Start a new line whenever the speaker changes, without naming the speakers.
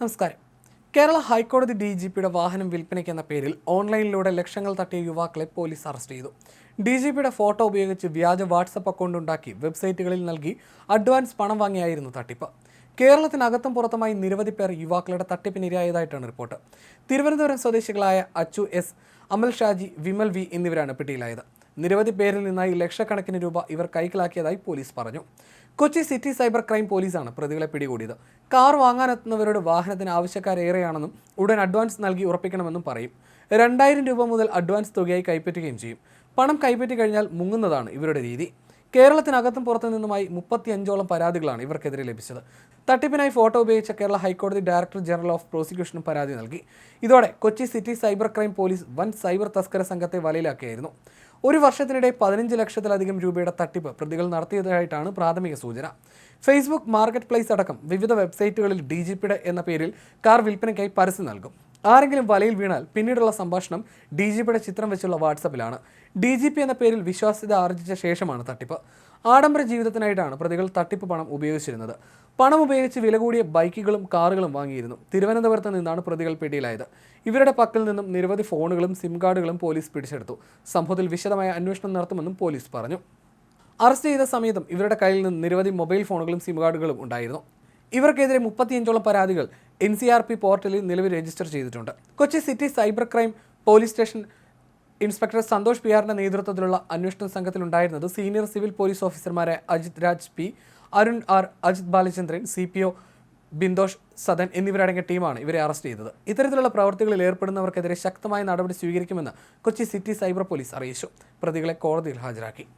നമസ്കാരം. കേരള ഹൈക്കോടതി D G പിയുടെ വാഹനം വിൽപ്പനയ്ക്ക് എന്ന പേരിൽ ഓൺലൈനിലൂടെ ലക്ഷങ്ങൾ തട്ടിയ യുവാക്കളെ പോലീസ് അറസ്റ്റ് ചെയ്തു. ഡി ജി പിയുടെ ഫോട്ടോ ഉപയോഗിച്ച് വ്യാജ വാട്സപ്പ് അക്കൗണ്ട് ഉണ്ടാക്കി വെബ്സൈറ്റുകളിൽ നൽകി അഡ്വാൻസ് പണം വാങ്ങിയായിരുന്നു തട്ടിപ്പ്. കേരളത്തിനകത്തും പുറത്തുമായി നിരവധി പേർ യുവാക്കളുടെ തട്ടിപ്പിനിരയായതായിട്ടാണ് റിപ്പോർട്ട്. തിരുവനന്തപുരം സ്വദേശികളായ അച്ചു എസ് അമൽ ഷാജി വിമൽ വി എന്നിവരാണ് പിടിയിലായത്. നിരവധി പേരിൽ നിന്നായി ലക്ഷക്കണക്കിന് രൂപ ഇവർ കൈക്കലാക്കിയതായി പോലീസ് പറഞ്ഞു. കൊച്ചി സിറ്റി സൈബർ ക്രൈം പോലീസാണ് പ്രതികളെ പിടികൂടിയത്. കാർ വാങ്ങാനെത്തുന്നവരുടെ വാഹനത്തിന് ആവശ്യക്കാരേറെയാണെന്നും ഉടൻ അഡ്വാൻസ് നൽകി ഉറപ്പിക്കണമെന്നും പറയും. രണ്ടായിരം രൂപ മുതൽ അഡ്വാൻസ് തുകയായി കൈപ്പറ്റുകയും ചെയ്യും. പണം കൈപ്പറ്റി കഴിഞ്ഞാൽ മുങ്ങുന്നതാണ് ഇവരുടെ രീതി. കേരളത്തിനകത്തും പുറത്തു നിന്നുമായി മുപ്പത്തിയഞ്ചോളം പരാതികളാണ് ഇവർക്കെതിരെ ലഭിച്ചത്. തട്ടിപ്പിനായി ഫോട്ടോ ഉപയോഗിച്ച കേരള ഹൈക്കോടതി ഡയറക്ടർ ജനറൽ ഓഫ് പ്രോസിക്യൂഷനും പരാതി നൽകി. ഇതോടെ Kochi city cyber crime police വൻ സൈബർ തസ്കര സംഘത്തെ വലയിലാക്കിയായിരുന്നു. ഒരു വർഷത്തിനിടെ പതിനഞ്ച് ലക്ഷത്തിലധികം രൂപയുടെ തട്ടിപ്പ് പ്രതികൾ നടത്തിയതായിട്ടാണ് പ്രാഥമിക സൂചന. ഫേസ്ബുക്ക് മാർക്കറ്റ് പ്ലേസ് അടക്കം വിവിധ വെബ്സൈറ്റുകളിൽ ഡി എന്ന പേരിൽ കാർ വിൽപ്പനയ്ക്കായി പരസ്യം നൽകും. ആരെങ്കിലും വലയിൽ വീണാൽ പിന്നീടുള്ള സംഭാഷണം ഡി ജി പിയുടെ ചിത്രം വെച്ചുള്ള വാട്സപ്പിലാണ്. ഡി ജി പി എന്ന പേരിൽ വിശ്വാസ്യത ആർജിച്ച ശേഷമാണ് തട്ടിപ്പ്. ആഡംബര ജീവിതത്തിനായിട്ടാണ് പ്രതികൾ തട്ടിപ്പ് പണം ഉപയോഗിച്ചിരുന്നത്. പണം ഉപയോഗിച്ച് വില കൂടിയ ബൈക്കുകളും കാറുകളും വാങ്ങിയിരുന്നു. തിരുവനന്തപുരത്ത് നിന്നാണ് പ്രതികൾ പിടിയിലായത്. ഇവരുടെ പക്കൽ നിന്നും നിരവധി ഫോണുകളും സിം കാർഡുകളും പോലീസ് പിടിച്ചെടുത്തു. സംഭവത്തിൽ വിശദമായ അന്വേഷണം നടത്തുമെന്നും പോലീസ് പറഞ്ഞു. അറസ്റ്റ് ചെയ്ത സമയത്തും ഇവരുടെ കയ്യിൽ നിന്ന് നിരവധി മൊബൈൽ ഫോണുകളും സിം കാർഡുകളും ഉണ്ടായിരുന്നു. ഇവർക്കെതിരെ മുപ്പത്തിയഞ്ചോളം പരാതികൾ എൻ സി ആർ പി പോർട്ടലിൽ നിലവിൽ രജിസ്റ്റർ ചെയ്തിട്ടുണ്ട്. Kochi city cyber crime police station inspector Santhosh P ആറിന്റെ നേതൃത്വത്തിലുള്ള അന്വേഷണ സംഘത്തിലുണ്ടായിരുന്നത് സീനിയർ സിവിൽ പോലീസ് ഓഫീസർമാരായ Ajith Raj P Arun R Ajith Balachandran C P O Bindosh Sadan എന്നിവരടങ്ങിയ ടീമാണ് ഇവരെ അറസ്റ്റ് ചെയ്തത്. ഇത്തരത്തിലുള്ള പ്രവർത്തികളിൽ ഏർപ്പെടുന്നവർക്കെതിരെ ശക്തമായ നടപടി സ്വീകരിക്കുമെന്ന് കൊച്ചി സിറ്റി സൈബർ പോലീസ് അറിയിച്ചു. പ്രതികളെ കോടതിയിൽ ഹാജരാക്കി.